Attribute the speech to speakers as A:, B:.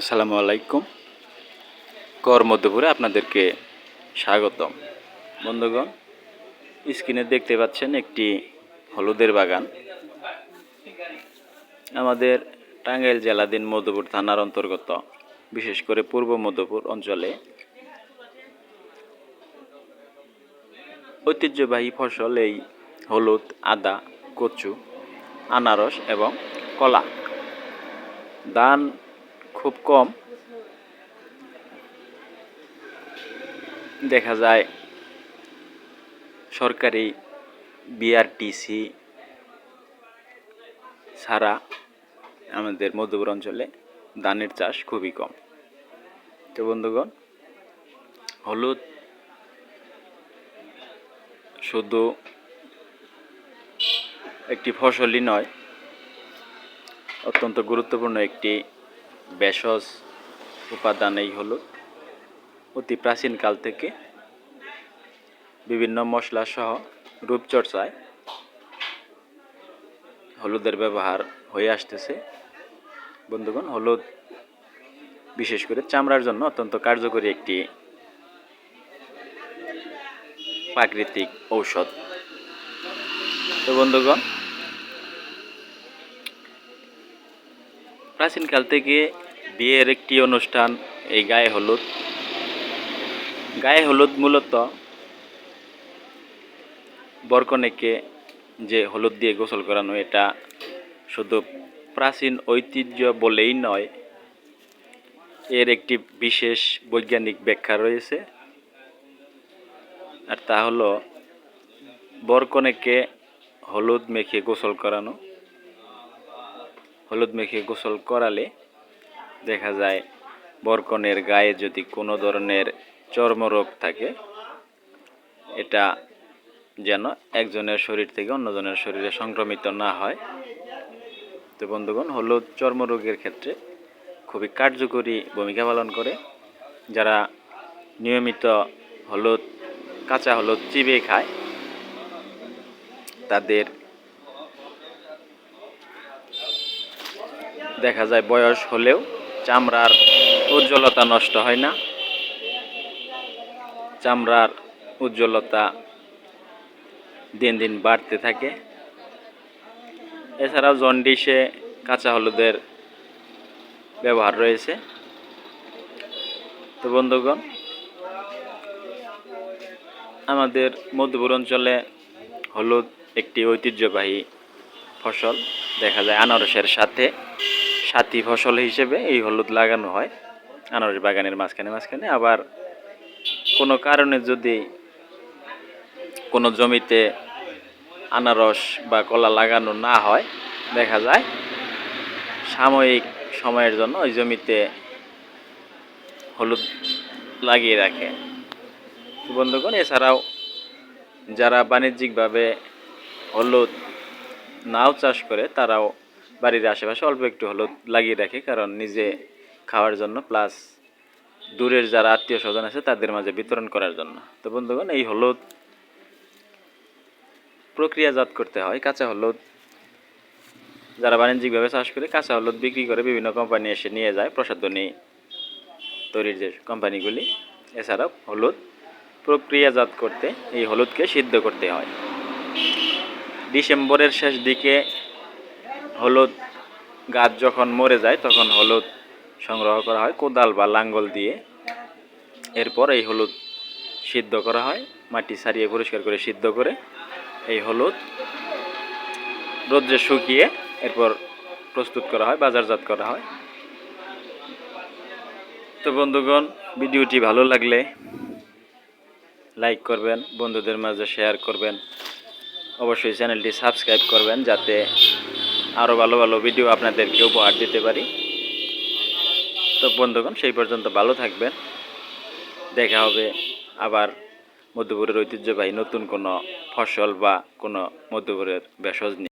A: আসসালামু আলাইকুম। কর মধ্যপুরে আপনাদেরকে স্বাগতম। বন্ধুগণ, স্ক্রিনে দেখতে পাচ্ছেন একটি হলুদের বাগান। আমাদের টাঙ্গাইল জেলাধীন মধ্যপুর থানার অন্তর্গত, বিশেষ করে পূর্ব মধ্যপুর অঞ্চলে। ঐতিহ্যবাহী ফসল এই হলুদ, আদা, কচু, আনারস এবং কলা। ধান খুব কম। দেখা যায় সরকারি বিআরটিসি ছাড়া আমাদের মধ্যপুর অঞ্চলে ধানের চাষ খুবই কম। তো বন্ধুগণ, হলুদ শুধু একটি ফসলই নয়, অত্যন্ত গুরুত্বপূর্ণ একটি ভেষজ উপাদান এই হলুদ অতি প্রাচীনকাল থেকে বিভিন্ন মশলা সহ রূপচর্চায় হলুদের ব্যবহার হয়ে আসতেছে। বন্ধুগণ, হলুদ বিশেষ করে চামড়ার জন্য অত্যন্ত কার্যকরী একটি প্রাকৃতিক ঔষধ। তো বন্ধুগণ প্রাচীনকাল থেকে বিয়ের একটি অনুষ্ঠান, এই গায়ে হলুদ। গায়ে হলুদ মূলত বরকনেকে যে হলুদ দিয়ে গোসল করানো, এটা শুধু প্রাচীন ঐতিহ্য বলেই নয়, এর একটি বিশেষ বৈজ্ঞানিক ব্যাখ্যা রয়েছে। আর তা হলো বরকনেকে হলুদ মেখে গোসল করানো। হলুদ মেখে গোসল করালে দেখা যায় বরকনের গায়ে যদি কোনো ধরনের চর্মরোগ থাকে, এটা যেন একজনের শরীর থেকে অন্যজনের শরীরে সংক্রমিত না হয়। তো বন্ধুগণ, হলুদ চর্মরোগের ক্ষেত্রে খুবই কার্যকরী ভূমিকা পালন করে। যারা নিয়মিত হলুদ, কাঁচা হলুদ চিবিয়ে খায়, তাদের দেখা যায় বয়স হলেও চামড়ার উজ্জ্বলতা নষ্ট হয় না। চামড়ার উজ্জ্বলতা দিন দিন বাড়তে থাকে। এছাড়াও জন্ডিসে কাঁচা হলুদের ব্যবহার রয়েছে। তো বন্ধুগণ, আমাদের মধ্যপুর অঞ্চলে হলুদ একটি ঐতিহ্যবাহী ফসল, দেখা যায় আনারসের সাথে। সাথী ফসল হিসেবে এই হলুদ লাগানো হয়, আনারস বাগানের মাঝখানে মাঝখানে। আবার কোনো কারণে যদি কোনো জমিতে আনারস বা কলা লাগানো না হয়, দেখা যায় সাময়িক সময়ের জন্য ওই জমিতে হলুদ লাগিয়ে রাখে। বন্ধুগণ, এছাড়াও যারা বাণিজ্যিকভাবে হলুদ নাও চাষ করে, তারাও বাড়ির আশেপাশে অল্প একটু হলুদ লাগিয়ে রাখে, কারণ নিজে খাওয়ার জন্য প্লাস দূরের যারা আত্মীয় স্বজন আছে তাদের মাঝে বিতরণ করার জন্য। তো বন্ধুগণ, এই হলুদ প্রক্রিয়াজাত করতে হয়, কাঁচা হলুদ যারা বাণিজ্যিকভাবে চাষ করে কাঁচা হলুদ বিক্রি করে বিভিন্ন কোম্পানি এসে নিয়ে যায় প্রসাধনী তৈরির যে কোম্পানিগুলি এছাড়াও হলুদ প্রক্রিয়াজাত করতে এই হলুদকে সিদ্ধ করতে হয়। ডিসেম্বরের শেষ দিকে হলুদ গাছ যখন মরে যায়, তখন হলুদ সংগ্রহ করা হয় কোদাল বা লাঙ্গল দিয়ে। এরপর এই হলুদ সিদ্ধ করা হয়, মাটি সারিয়ে পরিষ্কার করে সিদ্ধ করে এই হলুদ রোদ্রে শুকিয়ে এরপর প্রস্তুত করা হয়, বাজারজাত করা হয়। তো বন্ধুগণ, ভিডিওটি ভালো লাগলে লাইক করবেন, বন্ধুদের মাঝে শেয়ার করবেন। অবশ্যই চ্যানেলটি সাবস্ক্রাইব করবেন, যাতে আরও ভালো ভালো ভিডিও আপনাদেরকে উপহার দিতে পারি। তো বন্ধুগণ, সেই পর্যন্ত ভালো থাকবেন। দেখা হবে আবার মধ্যপুরের ঐতিহ্যবাহী নতুন কোনো ফসল বা কোনো মধ্যপুরের ভেষজ নিয়ে।